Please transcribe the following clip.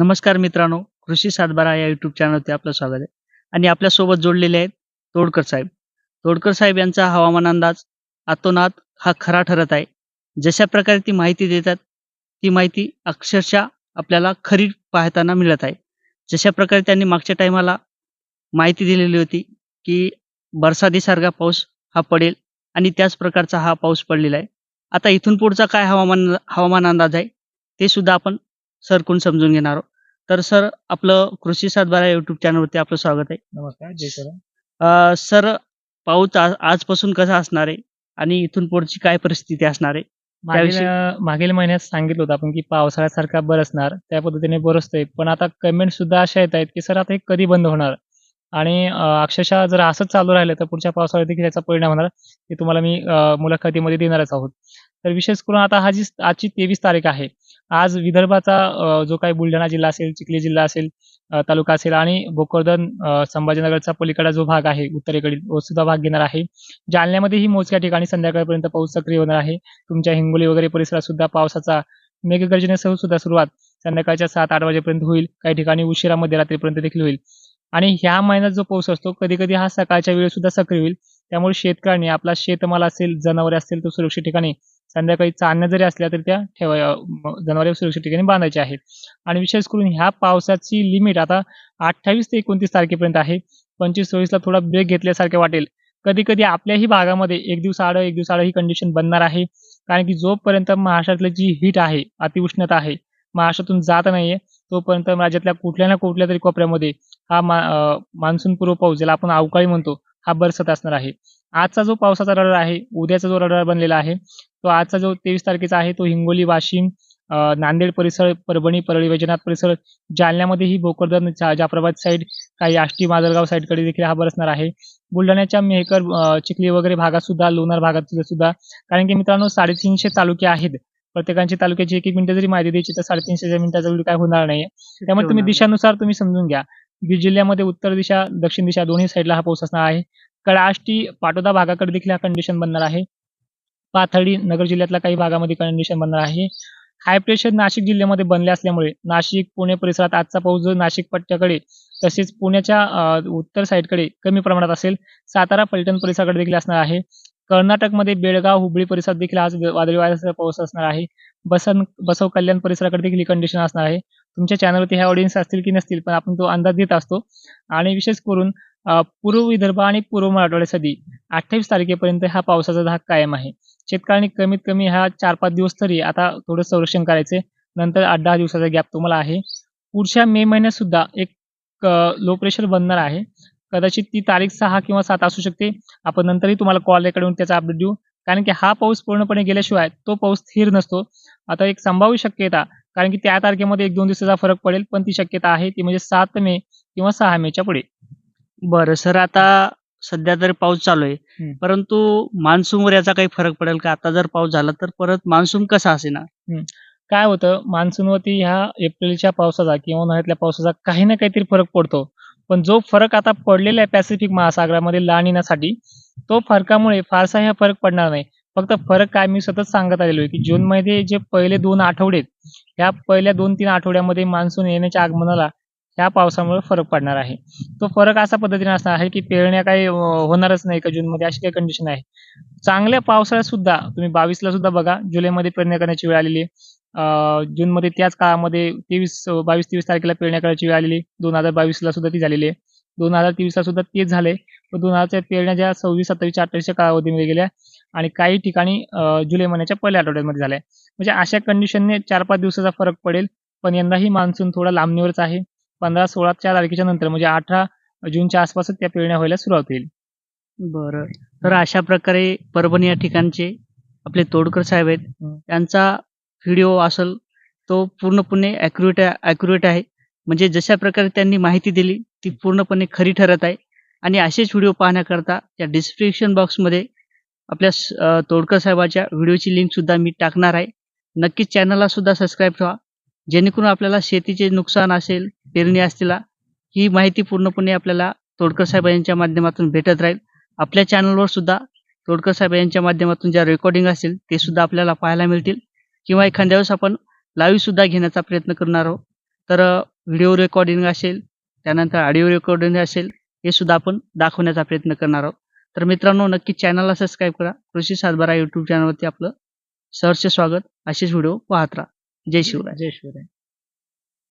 नमस्कार मित्रांनो कृषी सातबारा या युट्यूब चॅनलवरती आपलं स्वागत आहे. आणि आपल्यासोबत जोडलेले आहेत तोडकर साहेब. तोडकर साहेब यांचा हवामान अंदाज आतोनात हा खरा ठरत आहे. जशा प्रकारे ती माहिती देतात ती माहिती अक्षरशः आपल्याला खरी पाहताना मिळत आहे. जशा प्रकारे त्यांनी मागच्या टायमाला माहिती दिलेली होती की बरसातीसारखा पाऊस हा पडेल आणि त्याच प्रकारचा हा पाऊस पडलेला आहे. आता इथून पुढचा काय हवामान हवामान अंदाज आहे ते सुद्धा आपण सरकून समजून घेणार आहोत. तर सर आपलं कृषी सातबारा युट्यूब चॅनलवरती आपलं स्वागत आहे. नमस्कार जय सर अं, सर पाऊस आ- आजपासून कसा असणार आहे? आणि इथून पुढची काय परिस्थिती असणार आहे? मागील त्याविषयी- मागील महिन्यात सांगितलं होतं आपण की पावसाळ्यासारखा बरसणार त्या पद्धतीने बरसतोय पण आता कमेंट सुद्धा अशा येत आहेत की सर आता हे कधी बंद होणार? आणि अं, अक्षरशः जर असंच चालू राहिलं तर पुढच्या पावसाळ्यात देखील याचा परिणाम होणार ते तुम्हाला मी अं, मुलाखतीमध्ये देणारच आहोत. तर विशेष करून आता हा जी आजची तेवीस तारीख आहे आज विदर्भाचा जो काही बुलढाणा जिल्हा असेल चिखली जिल्हा असेल तालुका असेल आणि भोकरदन संभाजीनगरचा पलीकडा जो भाग आहे उत्तरेकडील तो सुद्धा भाग घेणार आहे. जालन्यामध्येही मोजक्या ठिकाणी संध्याकाळपर्यंत पाऊस सक्रिय होणार आहे. तुमच्या हिंगोली वगैरे परिसरात सुद्धा पावसाचा मेघगर्जनेसह सुद्धा सुरुवात संध्याकाळच्या सात आठ वाजेपर्यंत होईल. काही ठिकाणी उशिरा मध्यरात्रीपर्यंत देखील होईल. आणि ह्या महिन्यात जो पाऊस असतो कधी कधी हा सकाळच्या वेळेस सुद्धा सक्रिय होईल. त्यामुळे शेतकऱ्यांनी आपला शेतमाल असेल जनावरे असतील तो सुरक्षित ठिकाणी संध्याकाळी चांदण्या जरी असल्या तरी त्या ठेवा जनावरे सुरक्षित ठिकाणी बांधायचे आहेत. आणि विशेष करून ह्या पावसाची लिमिट आता अठ्ठावीस ते एकोणतीस तारखेपर्यंत आहे. पंचवीस चोवीसला थोडा ब्रेक घेतल्यासारखे वाटेल. कधी कधी आपल्याही भागामध्ये एक दिवस आड एक दिवस आड ही कंडिशन बनणार आहे. कारण की जोपर्यंत महाराष्ट्रातली जी हीट आहे अतिउष्णता आहे महाराष्ट्रातून जात नाहीये तोपर्यंत राज्यातल्या कुठल्या ना कुठल्या तरी कोपऱ्यामध्ये हा मा मान्सून पूर्व पाऊस ज्याला आपण अवकाळी म्हणतो हा बरसत असणार आहे. आजचा जो पावसाचा रडार आहे उद्याचा जो रडार बनलेला आहे तो आजचा जो तेवीस तारखेचा आहे तो हिंगोली वाशिम नांदेड परिसर परभणी परळी वैजनाथ परिसर जालन्यामध्येही भोकरदन जाफराबाद साईड काही आष्टी माजलगाव साईडकडे देखील हा बरसणार आहे. बुलढाण्याच्या मेहकर चिखली वगैरे भागात सुद्धा लोणार भागात सुद्धा- कारण की मित्रांनो साडेतीनशे तालुके आहेत. प्रत्येकांची तालुक्याची एक एक मिनिटं जरी माहिती द्यायची तर साडेतीनशे मिनिटाचा व्हिडिओ काय होणार नाही त्यामुळे तुम्ही दिशानुसार तुम्ही समजून घ्या. बीड जिल्ह्यामध्ये उत्तर दिशा दक्षिण दिशा दोन्ही साईडला हा पाऊस असणार आहे. कडाष्टी पाटोदा भागाकडे देखील हा कंडिशन बनणार आहे. पाथर्डी नगर जिल्ह्यातल्या काही भागामध्ये कंडिशन बनणार आहे. हाय प्रेशर नाशिक जिल्ह्यामध्ये बनले असल्यामुळे नाशिक पुणे परिसरात आजचा पाऊस जो नाशिक पट्ट्याकडे तसेच पुण्याच्या उत्तर साईडकडे कमी प्रमाणात असेल सातारा पलटण परिसराकडे देखील असणार आहे. कर्नाटकमध्ये बेळगाव हुबळी परिसरात देखील आज वादळी वाऱ्याचा पाऊस असणार आहे. बसन बसव कल्याण परिसराकडे देखील कंडिशन असणार आहे. तुमच्या चॅनलवरती ह्या ऑडियन्स असतील की नसतील पण आपण तो अंदाज देत असतो. आणि विशेष करून पूर्व विदर्भ आणि पूर्व मराठवाड्यासाठी अठ्ठावीस तारखेपर्यंत हा पावसाचा धाक कायम आहे. शेतकऱ्यांनी कमीत कमी ह्या चार पाच दिवस तरी आता थोडं संरक्षण करायचे नंतर आठ दहा दिवसाचा गॅप तुम्हाला आहे. पुढच्या मे महिन्यात सुद्धा एक लो प्रेशर बनणार आहे. कदाचित ती तारीख सहा किंवा सात असू शकते. आपण नंतरही तुम्हाला कॉल रेकडून त्याचा अपडेट देऊ. कारण की हा पाऊस पूर्णपणे गेल्याशिवाय तो पाऊस स्थिर नसतो. आता एक संभाव्य शक्यता कारण की त्या तारखेमध्ये एक दोन दिवसाचा फरक पडेल पण ती शक्यता आहे ती म्हणजे सात मे किंवा सहा मेच्या पुढे. बरं सर आता सध्या तरी पाऊस चालू आहे. हम्म. परंतु मान्सूनवर याचा काही फरक पडेल का? आता जर पाऊस झाला तर परत मान्सून कसा असेना काय होतं मान्सूनवरती ह्या एप्रिलच्या पावसाचा किंवा उन्हाळ्यातल्या पावसाचा काही ना काहीतरी फरक पडतो. पण जो फरक आता पडलेला आहे पॅसिफिक महासागरामध्ये लानिनासाठी तो फरकामुळे फारसा हा फरक पडणार नाही. फक्त फरक काय मी सतत सांगत आलेलो आहे की जून मध्ये जे पहिले दोन आठवडे आहेत, ह्या पहिल्या दोन तीन आठवड्यामध्ये मान्सून येण्याच्या आगमनाला ह्या पावसामुळे फरक पडणार आहे. तो फरक असा पद्धतीने असणार आहे की पेरण्या काही होणारच नाही का जूनमध्ये अशी काही कंडिशन आहे. चांगल्या पावसाळ्यात सुद्धा तुम्ही बावीसला सुद्धा बघा जुलैमध्ये पेरण्या करण्याची वेळ आलेली आहे. जूनमध्ये त्याच काळामध्ये तेवीस बावीस तेवीस तारखेला पेरण्या करायची वेळ आलेली दोन हजार बावीसला सुद्धा ती झालेली आहे. दोन हजार तेवीसला सुद्धा तेच झाले पण दोन हजारच्या पेरण्या ज्या सव्वीस सत्तावीसच्या अठ्ठावीसच्या कालावधीमध्ये गेल्या आणि काही ठिकाणी जुलै महिन्याच्या पहिल्या आठवड्यामध्ये झाल्या. म्हणजे अशा कंडिशनने चार पाच दिवसाचा फरक पडेल. पण यंदाही मान्सून थोडा लांबणीवरच आहे. पंधरा सोळाच्या तारखेच्या नंतर म्हणजे अठरा जूनच्या आसपासच त्या पेरण्या व्हायला सुरुवात होईल. बरं. तर अशा प्रकारे परभणी या ठिकाणचे आपले तोडकर साहेब आहेत. त्यांचा व्हिडिओ असेल तो पूर्णपणे ॲक्युरेट ॲक्युरेट आहे. म्हणजे जशा प्रकारे त्यांनी माहिती दिली ती पूर्णपणे खरी ठरत आहे. आणि असेच व्हिडिओ पाहण्याकरता या डिस्क्रिप्शन बॉक्समध्ये आपल्या तोडकर साहेबाच्या व्हिडिओची लिंक सुद्धा मी टाकणार आहे. नक्कीच चॅनलला सुद्धा सबस्क्राईब ठेवा. जेणेकरून आपल्याला शेतीचे नुकसान असेल पेरणी असलेला ही माहिती पूर्णपणे आपल्याला तोडकर साहेब यांच्या माध्यमातून भेटत राहील. आपल्या चॅनलवर सुद्धा तोडकर साहेब यांच्या माध्यमातून ज्या रेकॉर्डिंग असतील ते सुद्धा आपल्याला पाहायला मिळतील. किंवा एखाद्या वेळेस आपण लाईव्ह सुद्धा घेण्याचा प्रयत्न करणार आहोत. तर व्हिडिओ रेकॉर्डिंग असेल त्यानंतर ऑडिओ रेकॉर्डिंग असेल हे सुद्धा आपण दाखवण्याचा प्रयत्न करणार आहोत. तर मित्रांनो नक्की चॅनलला सबस्क्राईब करा. कृषी सातबारा यूट्यूब चॅनलवरती आपलं सहर्ष स्वागत. असेच व्हिडिओ पाहत राहा. जय शिवराय. जय शिवराय.